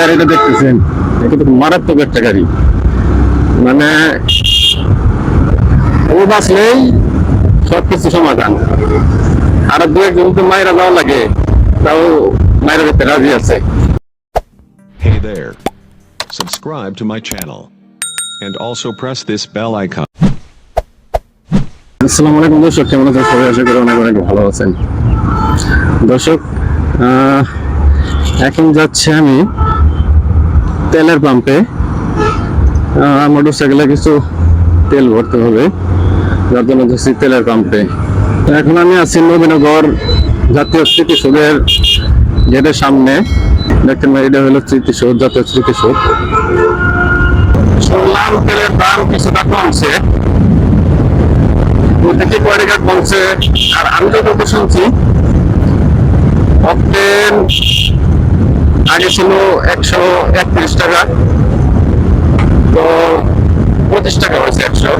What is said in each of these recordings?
গাড়িটা দেখতেছেন এটা তো মারাত্মক একটা গাড়ি মানে ও বাঁচলেই সব কিছু সমাধান আর দু একজন তো মায়েরা যাওয়া লাগে তাও মায়েরা যেতে রাজি আছে Hey there. Subscribe to my channel. And also press this bell icon. আসসালামু আলাইকুম দর্শক কেমন আছেন সবাই আশা করি অনেক অনেক ভালো আছেন দর্শক আহ, এখন যাচ্ছি আমি তেলের পাম্পে মোটর সাইকেলে কিছু তেল ভরতে হবে, যার জন্য যাচ্ছি তেলের পাম্পে। এখন আমি আছি নবীনগর জাতীয় স্মৃতিসৌধের গেটের সামনে। দেখেন এটা হলো স্মৃতিসৌধ, জাতীয় স্মৃতিসৌধ। শুনলাম তেলের দাম কিছুটা কমছে। প্রত্যেকে কয় কমছে? আর আমি যতটুকু শুনছি, অকটেন আগে ছিল একশো, একত্রিশ টাকা। তো পঁচিশ টাকা হয়েছে একশো।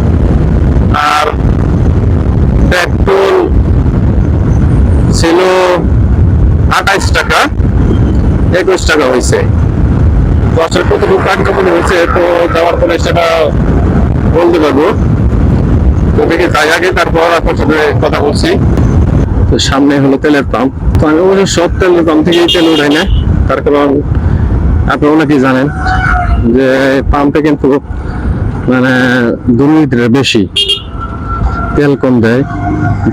আর পেট্রোল ছিল আঠাইশ টাকা, একুশ টাকা হয়েছে। আসলে কতটুকু কার্যকরী হয়েছে, তো যাওয়ার পরে সেটা বলতে পারব। দেখে যাই আগে তারপর আপনার সাথে কথা বলছি। তো সামনে হলো তেলের পাম্প। তো আমি অবশ্য সব তেলের পাম্প থেকেই তেল উঠাই না। তার কারণ আপনারা অনেকেই জানেন যে পাম্পে কিন্তু মানে দুর্নীতিটা বেশি। তেল কম দেয়,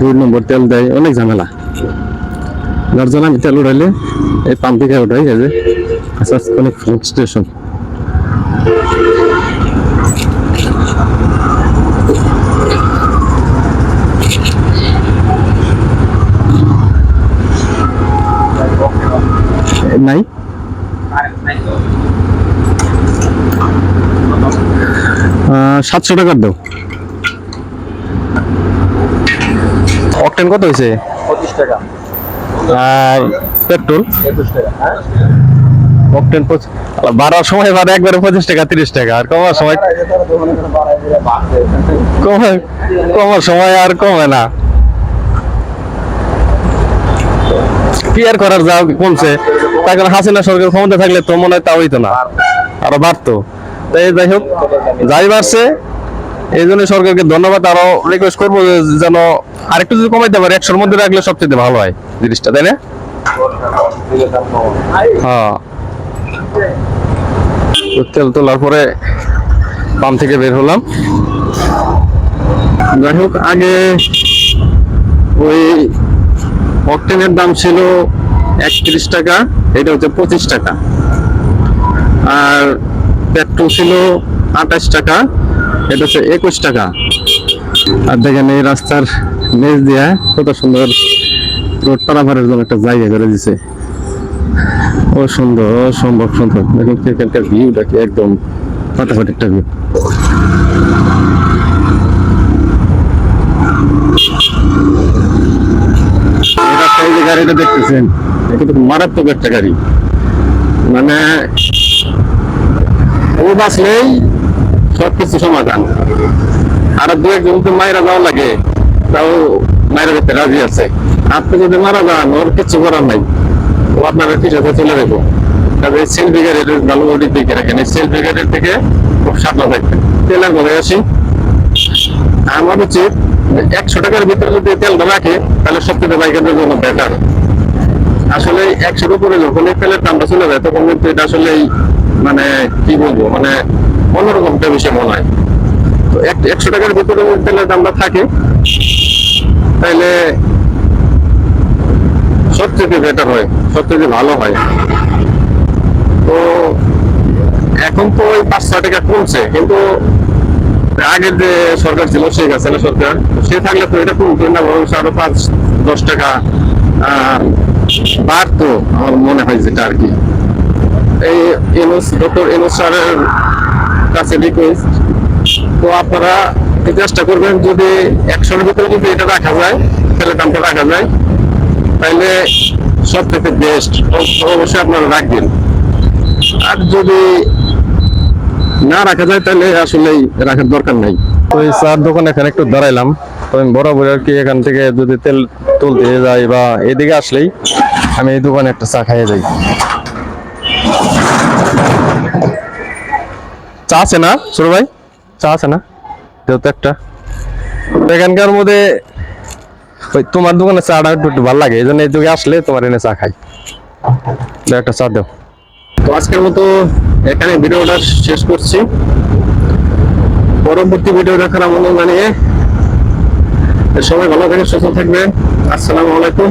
দুই নম্বর তেল দেয়, অনেক ঝামেলা। যার জন্য আমি তেল উঠাইলে এই পাম্প থেকে উঠাই গেছে আস্তে আস্তে অনেক স্টেশন নাই সাতশো টাকার দাও। অকটেন কত হয়েছে? পঁচিশ টাকা। আর পেট্রোল? একুশ টাকা হ্যাঁ। অকটেন বাড়ার সময় বাড়ে একবারে পঁচিশ টাকা তিরিশ টাকা আর কমার সময় কমে কমার সময় আর কমে না। কি আর করার যা কমছে। তাই কারণ হাসিনা সরকার ক্ষমতা থাকলে তো মনে হয় তা হইতো না। আরও বাড়তো। তাই যাই হোক, যাই বাড়ছে, এই জন্য সরকারকে ধন্যবাদ। আরও রিকোয়েস্ট করব যেন আরেকটু যদি কমাইতে পারে, একশোর মধ্যে রাখলে সবচেয়ে ভালো হয় জিনিসটা, তাই না? হ্যাঁ। তেল তোলার পরে পাম্প থেকে বের হলাম। যাই হোক, আগে ওই অকটেনের দাম ছিল একত্রিশ টাকা, এটা হচ্ছে পঁচিশ টাকা। আর পেট্রোল ছিল আঠাশ টাকা, এটা হচ্ছে একুশ টাকা। আর দেখেন এই রাস্তার মেজ দিয়া কত সুন্দর রোড পারাভারের জন্য একটা জায়গা করে দিছে। ও সুন্দর অসম্ভব সুন্দর। দেখুন এখানকার ভিউটা কি একদম ফাটাফাটি একটা ভিউ দেখতেছেন, এটা তো মারাত্মক একটা গাড়ি। মানে ও বাঁচলেই সব কিছু সমাধান। আর দু একজন তো মায়েরা যাওয়া লাগে, তাও মায়েরা যেতে রাজি আছে। আপনি যদি মারা যান, ওর কিছু করার নাই। ও আপনার পিছনে চলে যাব। তবে সেলফি গাড়ির ভালো ওটি দিকে রাখেন। এই সেলফি থেকে খুব সাবধান থাকবেন। তেলের কথা আসি। আমার উচিত একশো টাকার ভিতরে যদি তেলটা রাখে, তাহলে সবথেকে বাইকের জন্য বেটার আসলে একশোর উপরে যখন তেলের দামটা চলে যায়, তখন কিন্তু এটা আসলে মানে কি বলব মানে অন্যরকম বিষয় মনে হয়। তো একশো টাকার ভিতরে তেলের দামটা থাকে। তাহলে সবচেয়ে বেটার হয়, সবচেয়ে ভালো হয়। তো এখন তো ওই পাঁচ ছয় টাকা কমছে, কিন্তু আগের যে সরকার ছিল শেখ হাসিনা সরকার। সে থাকলে তো এটা কমতো না, বরং আরও পাঁচ, দশ টাকা বাড়তো, আমার মনে হয় যেটা আর কি। এই এনএস ডক্টর এনএস স্যারের কাছে রিকোয়েস্ট তো আপনারা চেষ্টা করবেন যদি একশোর ভিতরে যদি এটা রাখা যায়, তাহলে দামটা রাখা যায়। তাহলে সব থেকে বেস্ট অবশ্যই আপনারা রাখবেন। আর যদি না রাখা যায়, তাহলে আসলে রাখার দরকার নাই। তো এই চার দোকানে এখানে একটু দাঁড়াইলাম। তো বরাবর আর কি এখান থেকে যদি তেল তুলতে যাই বা এদিকে আসলেই আমি এই দোকানে একটা চা খাইয়ে যাই। চা আছে না ভাই? চা আছে না? একটা। এখানকার মধ্যে ওই তোমার দোকানে চাটা একটু ভালো লাগে, এই জন্য এই যুগে আসলে তোমার এনে চা খাই। একটা চা দাও। তো আজকের মতো এখানে ভিডিওটা শেষ করছি। পরবর্তী ভিডিও দেখার আমন্ত্রণ জানিয়ে সবাই ভালো থাকবেন, সুস্থ থাকবে আসসালামু আলাইকুম।